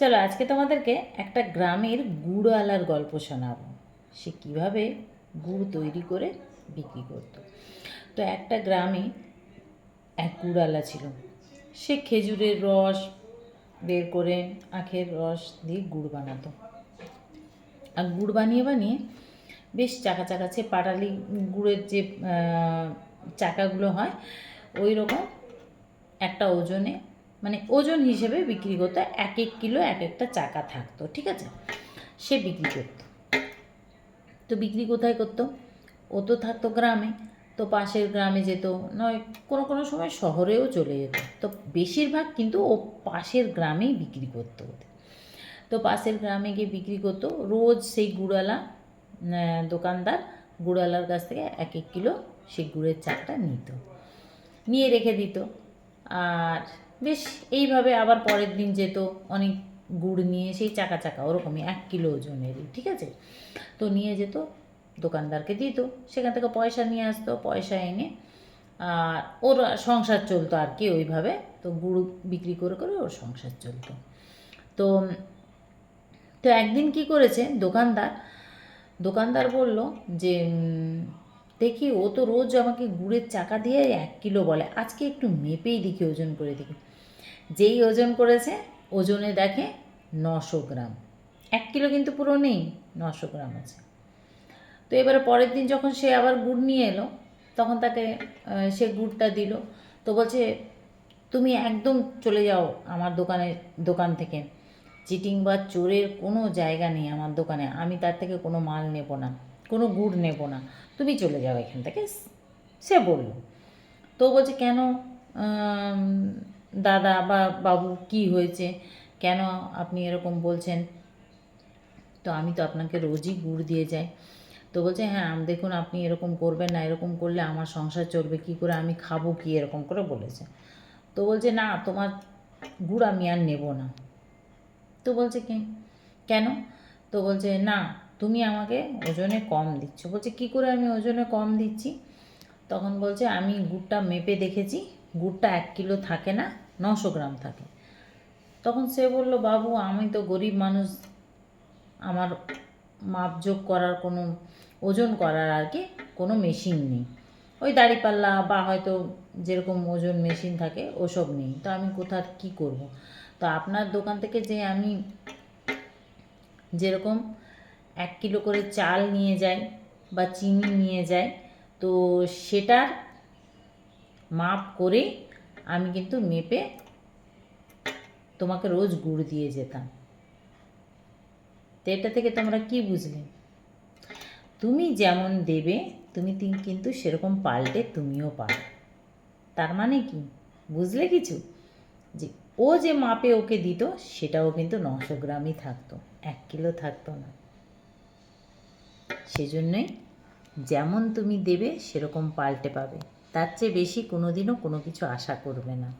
চলো, আজকে তোমাদেরকে একটা গ্রামের গুড়ওয়ালার গল্প শোনাবো। সে কীভাবে গুড় তৈরি করে বিক্রি করতো। তো একটা গ্রামে এক গুড়ওয়ালা ছিল। সে খেজুরের রস বের করে আখের রস দিয়ে গুড় বানাতো। আর গুড় বানিয়ে বানিয়ে বেশ চাকা চাকাচ্ছে পাটালি গুড়ের যে চাকাগুলো হয়, ওই রকম একটা ওজনে মানে ওজন হিসেবে বিক্রি করতো, এক এক কিলো, এক একটা চাকা থাকতো, ঠিক আছে? সে বিক্রি করতো। তো বিক্রি কোথায় করতো? ও তো থাকতো গ্রামে, তো পাশের গ্রামে যেত, নয়, কোনো কোনো সময় শহরেও চলে যেত। তো বেশিরভাগ কিন্তু ও পাশের গ্রামেই বিক্রি করতো তো পাশের গ্রামে গিয়ে বিক্রি করতো, রোজ সেই গুড়ালা দোকানদার গুড়ালার কাছ থেকে এক এক কিলো সেই গুড়ের চাকটা নিত। নিয়ে রেখে দিত। আর বেশ, এইভাবে আবার পরের দিন যেত, অনেক গুড় নিয়ে, সেই চাকা চাকা, ওরকমই, এক কিলো ওজনেরই, ঠিক আছে? তো নিয়ে যেত, দোকানদারকে দিত, সেখান থেকে পয়সা নিয়ে আসতো, পয়সা এনে, আর ওর সংসার চলতো আর কি ওইভাবে, তো গুড় বিক্রি করে করে ওর সংসার চলতো। তো তো একদিন কি করেছে, দোকানদার দোকানদার বলল যে দেখি ও তো রোজ আমাকে গুড়ের চাকা দিয়ে এক কিলো বলে, আজকে একটু মেপেই দেখি, ওজন করে দেখি। যেই ওজন করেছে, ওজনে দেখে নশো গ্রাম। এক কিলো কিন্তু পুরো নেই, নশো গ্রাম আছে। তো এবারে পরের দিন যখন সে আবার গুড় নিয়ে এলো, তখন তাকে সে গুড়টা দিল। তো বলছে, তুমি একদম চলে যাও আমার দোকানে, দোকান থেকে। চিটিং বা চোরের কোনো জায়গা নেই আমার দোকানে। আমি তার থেকে কোনো মাল নেব না, কোনো গুড় নেব না। তুমি চলে যাও এখান থেকে। সে বলল। তো বলছে, কেন? দাদা বা বাবু কি হয়েছে? কেন আপনি এরকম বলছেন? তো আমি তো আপনাকে রোজই গুড় দিয়ে যাই। তো বলছে হ্যাঁ দেখুন, আপনি এরকম করবেন না, এরকম করলে আমার সংসার চলবে, কি করে আমি খাব, কি এরকম করে বলেছে। তো বলছে, না, তোমার গুড় আমি আর নেব না। তো বলছে, কি? কেন? তো বলছে, না, তুমি আমাকে ওজনে কম দিচ্ছ। বলছে, কি করে আমি ওজনে কম দিচ্ছি? তখন বলছে, আমি গুড়টা মেপে দেখেছি, গুড়টা এক কিলো থাকে না নশো গ্রাম থাকে। তখন সে বলল, বাবু, আমি তো গরিব মানুষ। আমার মাপযোগ করার কোনো, ওজন করার আর কি কোনো মেশিন নেই। ওই দাড়িপাল্লা বা হয়তো যেরকম ওজন মেশিন থাকে, ওসব নেই। তো আমি কোথার কি করব? তো আপনার দোকান থেকে যে আমি যেরকম এক কিলো করে চাল নিয়ে যাই বা চিনি নিয়ে যাই, তো সেটার মাপ করে আমি কিন্তু মেপে তোমাকে রোজ গুড় দিয়ে যেতাম। তো এটা থেকে তোমরা কি বুঝলে? তুমি যেমন দেবে, তুমি কিন্তু সেরকম পাল্টে তুমিও পারো। তার মানে কি? বুঝলে কিছু? যে ও যে মাপে ওকে দিত, সেটাও কিন্তু নশো গ্রামই থাকতো, এক কিলো থাকতো না। সেজন্যই যেমন তুমি দেবে, সেরকম পাল্টে পাবে। তার চেয়ে বেশি কোনোদিনও কোনো কিছু আশা করবে না।